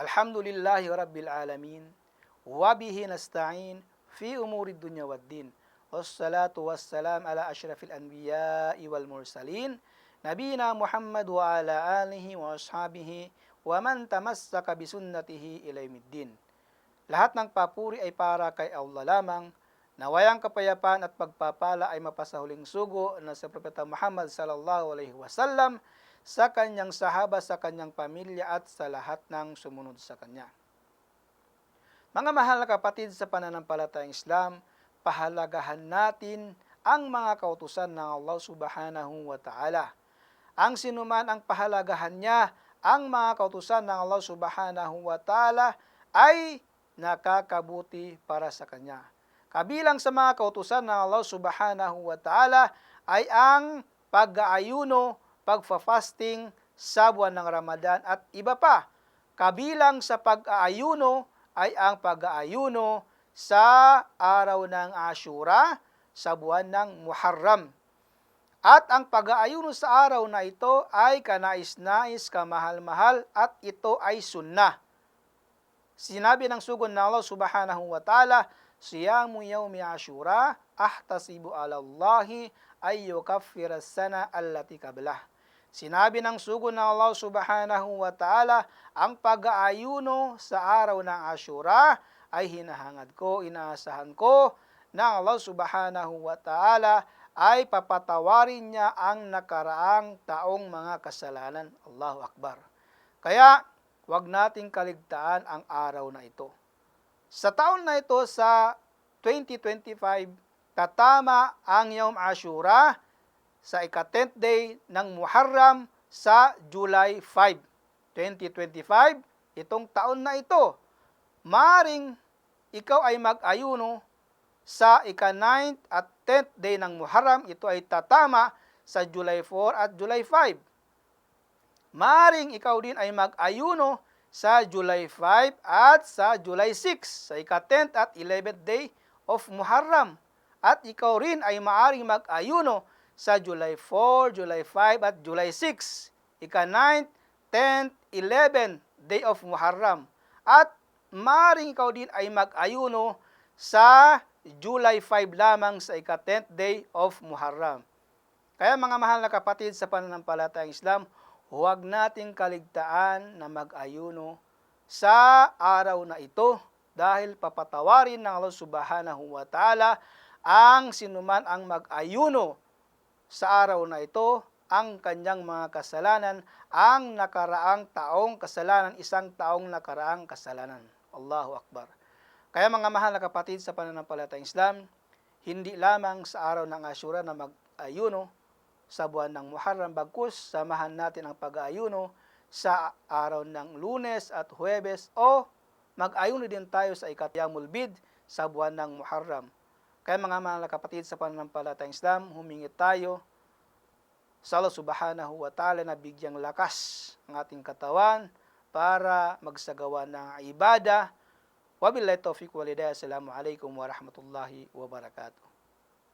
Alhamdulillahi Rabbil Alamin. Wabihi nasta'in fi umuri dunya wad din. Wassalatu wassalam ala ashrafil anbiya'i wal mursalin. Nabina Muhammad wa ala alihi wa ashabihi wa man tamassaka bisunnatihi ilaymiddin. Lahat ng papuri ay para kay Allah lamang. Nawayang kapayapaan at pagpapala ay mapasahuling sugo na sa Propeta Muhammad sallallahu alaihi wasallam sa kanyang sahaba, sa kanyang pamilya at sa lahat ng sumunod sa kanya. Mga mahal na kapatid sa pananampalatayang Islam, pahalagahan natin ang mga kautusan ng Allah subhanahu wa ta'ala. Ang sinuman ang pahalagahan niya, ang mga kautusan ng Allah subhanahu wa ta'ala ay nakakabuti para sa kanya. Kabilang sa mga kautusan ng Allah subhanahu wa ta'ala ay ang pag-aayuno, pagfa-fasting sa buwan ng Ramadan at iba pa. Kabilang sa pag-aayuno ay ang pag-aayuno sa araw ng Ashura sa buwan ng Muharram. At ang pag-aayuno sa araw na ito ay kanais-nais, kamahal-mahal at ito ay sunnah. Sinabi ng sugon ng Allah subhanahu wa ta'ala, Siyamu yawmi ashura, ahtasibu ala Allahi ay yukaffira sana allati kablah. Sinabi ng sugon ng Allah subhanahu wa ta'ala, ang pag-aayuno sa araw ng Ashura ay hinahangad ko, inaasahan ko na Allah subhanahu wa ta'ala ay papatawarin niya ang nakaraang taong mga kasalanan. Allahu Akbar. Kaya, wag nating kaligtaan ang araw na ito. Sa taon na ito, sa 2025, tatama ang Yom Ashura sa ika-10th day ng Muharram sa July 5, 2025. Itong taon na ito, maring ikaw ay mag-ayuno sa ika-9th at 10th day ng Muharram. Ito ay tatama sa July 4 at July 5. Maring ikaw din ay mag-ayuno sa July 5 at sa July 6 sa ika-10th at 11th day of Muharram. At ikaw rin ay maaring mag-ayuno sa July 4, July 5 at July 6. Ika-9th, 10th, 11th day of Muharram. At maaring ikaw din ay mag-ayuno sa July 5 lamang sa ika-10th day of Muharram. Kaya mga mahal na kapatid sa pananampalatayang Islam, huwag nating kaligtaan na mag-ayuno sa araw na ito dahil papatawarin ng Allah subhanahu wa ta'ala ang sinuman ang mag-ayuno sa araw na ito ang kanyang mga kasalanan, ang nakaraang taong kasalanan, isang taong nakaraang kasalanan. Allahu Akbar. Kaya mga mahal na kapatid sa pananampalatayang Islam, hindi lamang sa araw ng Ashura na mag-ayuno, sa buwan ng Muharram bagkus samahan natin ang pag-aayuno sa araw ng Lunes at Huwebes o mag-ayuno din tayo sa ikatyamul bid sa buwan ng Muharram. Kaya mga mga kapatid sa pananampalatayang Islam, humingi tayo sa Allah subhanahu wa ta'ala na bigyang lakas ang ating katawan para magsagawa ng ibada. Wabillahi taufiq walidaya. Assalamualaikum warahmatullahi wabarakatuh.